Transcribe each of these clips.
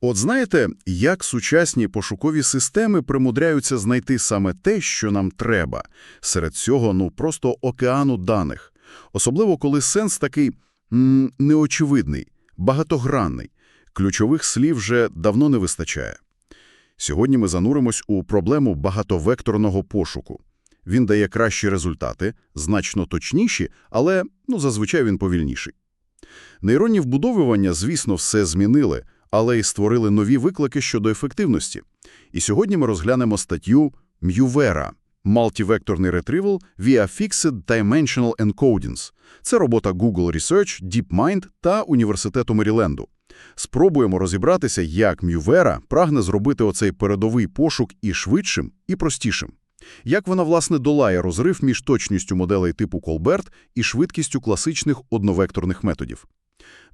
От знаєте, як сучасні пошукові системи примудряються знайти саме те, що нам треба. Серед цього, ну, просто океану даних. Особливо, коли сенс такий неочевидний, багатогранний. Ключових слів вже давно не вистачає. Сьогодні ми зануримось у проблему багатовекторного пошуку. Він дає кращі результати, значно точніші, але, ну, зазвичай він повільніший. Нейронні вбудовування, звісно, все змінили, але й створили нові виклики щодо ефективності. І сьогодні ми розглянемо статтю М'ювера – Multivectorний Retrieval via Fixed Dimensional Encodings. Це робота Google Research, DeepMind та Університету Меріленду. Спробуємо розібратися, як М'ювера прагне зробити оцей передовий пошук і швидшим, і простішим. Як вона, власне, долає розрив між точністю моделей типу Колберт і швидкістю класичних одновекторних методів.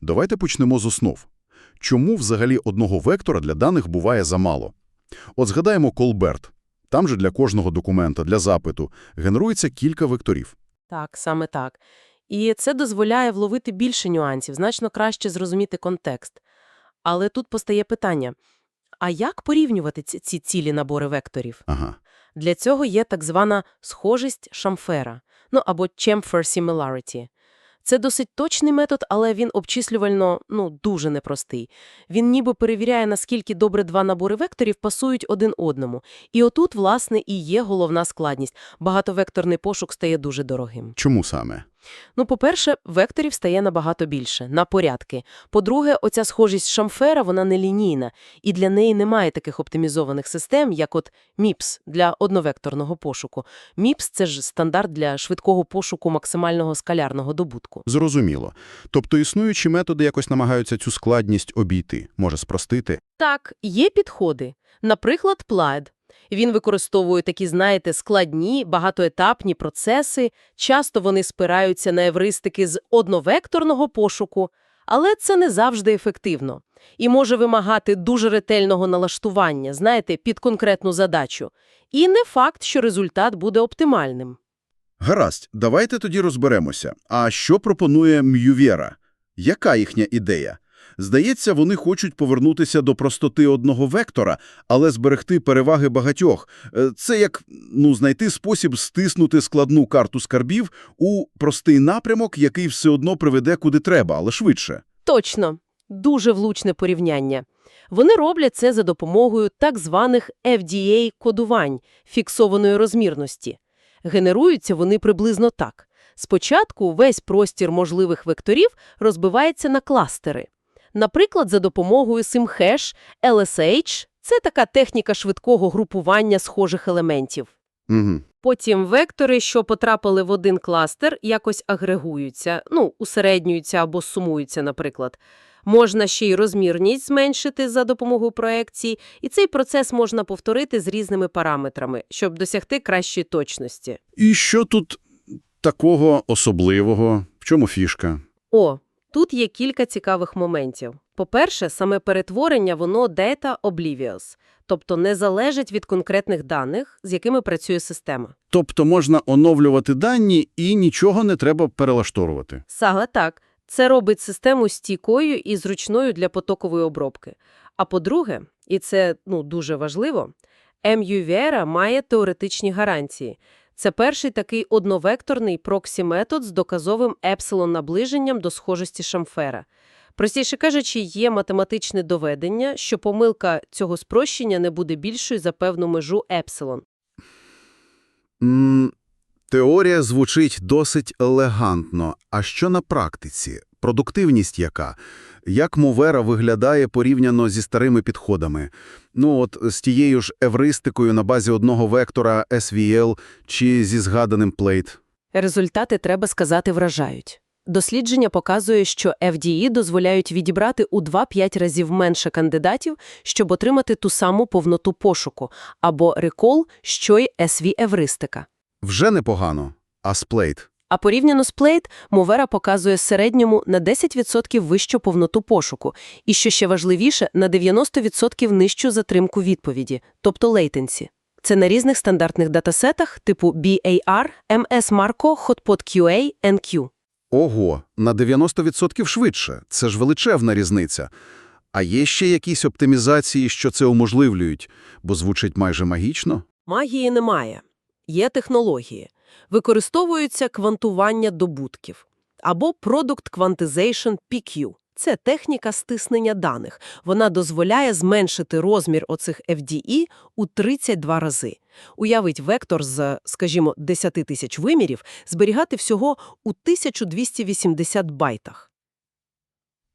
Давайте почнемо з основ. Чому взагалі одного вектора для даних буває замало? От згадаємо Колберт. Там же для кожного документа, для запиту, генерується кілька векторів. Так, саме так. І це дозволяє вловити більше нюансів, значно краще зрозуміти контекст. Але тут постає питання, а як порівнювати ці, ці цілі набори векторів? Ага. Для цього є так звана схожість Шамфера, ну або Chamfer Similarity. Це досить точний метод, але він обчислювально ну, дуже непростий. Він ніби перевіряє, наскільки добре два набори векторів пасують один одному. І отут, власне, і є головна складність. Багатовекторний пошук стає дуже дорогим. Чому саме? Ну, по-перше, векторів стає набагато більше, на порядки. По-друге, оця схожість Шамфера, вона нелінійна, і для неї немає таких оптимізованих систем, як от MIPS для одновекторного пошуку. MIPS – це ж стандарт для швидкого пошуку максимального скалярного добутку. Зрозуміло. Тобто існуючі методи якось намагаються цю складність обійти, може спростити. Так, є підходи. Наприклад, Plaid. Він використовує такі, знаєте, складні, багатоетапні процеси, часто вони спираються на евристики з одновекторного пошуку, але це не завжди ефективно. І може вимагати дуже ретельного налаштування, знаєте, під конкретну задачу. І не факт, що результат буде оптимальним. Гаразд, давайте тоді розберемося. А що пропонує М'ювєра? Яка їхня ідея? Здається, вони хочуть повернутися до простоти одного вектора, але зберегти переваги багатьох. Е, Це як, ну, знайти спосіб стиснути складну карту скарбів у простий напрямок, який все одно приведе куди треба, але швидше. Точно. Дуже влучне порівняння. Вони роблять це за допомогою так званих FDA-кодувань фіксованої розмірності. Генеруються вони приблизно так. Спочатку весь простір можливих векторів розбивається на кластери. Наприклад, за допомогою SimHash, LSH – це така техніка швидкого групування схожих елементів. Угу. Потім вектори, що потрапили в один кластер, якось агрегуються, ну, усереднюються або сумуються, наприклад. Можна ще й розмірність зменшити за допомогою проекції, і цей процес можна повторити з різними параметрами, щоб досягти кращої точності. І що тут такого особливого? В чому фішка? О, тут є кілька цікавих моментів. По-перше, саме перетворення, воно data oblivious, тобто не залежить від конкретних даних, з якими працює система. Тобто можна оновлювати дані і нічого не треба перелаштовувати. Саме так. Це робить систему стійкою і зручною для потокової обробки. А по-друге, і це ну, дуже важливо, MUVera має теоретичні гарантії. Це перший такий одновекторний проксі-метод з доказовим епсилон-наближенням до схожості Шамфера. Простіше кажучи, є математичне доведення, що помилка цього спрощення не буде більшою за певну межу епсилон. Теорія звучить досить елегантно. А що на практиці? Продуктивність яка? Як Мовера виглядає порівняно зі старими підходами? Ну от з тією ж евристикою на базі одного вектора SVL чи зі згаданим плейт? Результати, треба сказати, вражають. Дослідження показує, що FDE дозволяють відібрати у 2-5 разів менше кандидатів, щоб отримати ту саму повноту пошуку, або рекол, що й SV-евристика. Вже непогано. А з плейт? А порівняно з Plate, Movera показує середньому на 10% вищу повноту пошуку, і, що ще важливіше, на 90% нижчу затримку відповіді, тобто latency. Це на різних стандартних датасетах типу BAR, MS Marco, Hotpot QA, NQ. Ого, на 90% швидше. Це ж величезна різниця. А є ще якісь оптимізації, що це уможливлюють, бо звучить майже магічно? Магії немає. Є технології. Використовується квантування добутків. Або Product Quantization PQ. Це техніка стиснення даних. Вона дозволяє зменшити розмір оцих FDE у 32 рази. Уявить вектор з, скажімо, 10 тисяч вимірів зберігати всього у 1280 байтах.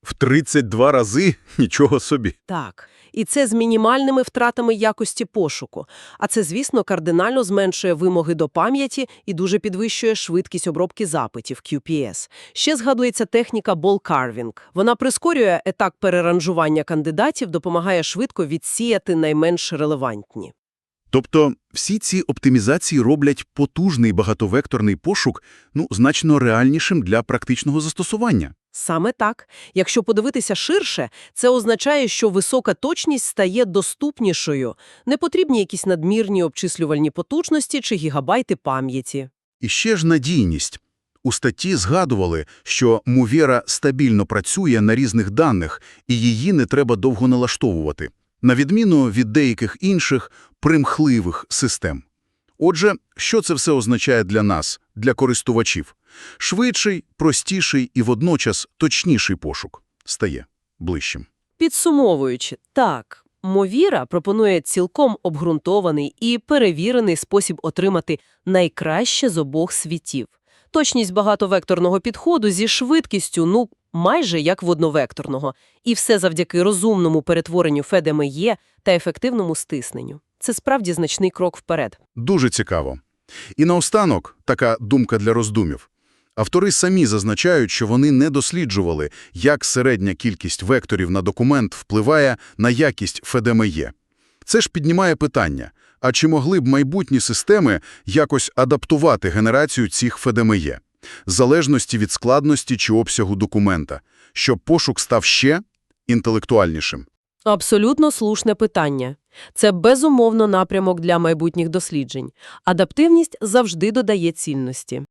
В 32 рази? Нічого собі. Так, і це з мінімальними втратами якості пошуку. А це, звісно, кардинально зменшує вимоги до пам'яті і дуже підвищує швидкість обробки запитів QPS. Ще згадується техніка carving. Вона прискорює етап переранжування кандидатів, допомагає швидко відсіяти найменш релевантні. Тобто всі ці оптимізації роблять потужний багатовекторний пошук ну, значно реальнішим для практичного застосування. Саме так. Якщо подивитися ширше, це означає, що висока точність стає доступнішою. Не потрібні якісь надмірні обчислювальні потужності чи гігабайти пам'яті. І ще ж надійність. У статті згадували, що Мувера стабільно працює на різних даних, і її не треба довго налаштовувати, на відміну від деяких інших примхливих систем. Отже, що це все означає для нас, для користувачів? Швидший, простіший і водночас точніший пошук стає ближчим. Підсумовуючи, так, Мовіра пропонує цілком обґрунтований і перевірений спосіб отримати найкраще з обох світів. Точність багатовекторного підходу зі швидкістю, ну, майже як в одновекторного. І все завдяки розумному перетворенню ФДМЕ та ефективному стисненню. Це справді значний крок вперед. Дуже цікаво. І наостанок така думка для роздумів. Автори самі зазначають, що вони не досліджували, як середня кількість векторів на документ впливає на якість ФДМЕ. Це ж піднімає питання, а чи могли б майбутні системи якось адаптувати генерацію цих ФДМЕ, в залежності від складності чи обсягу документа, щоб пошук став ще інтелектуальнішим? Абсолютно слушне питання. Це безумовно напрямок для майбутніх досліджень. Адаптивність завжди додає цінності.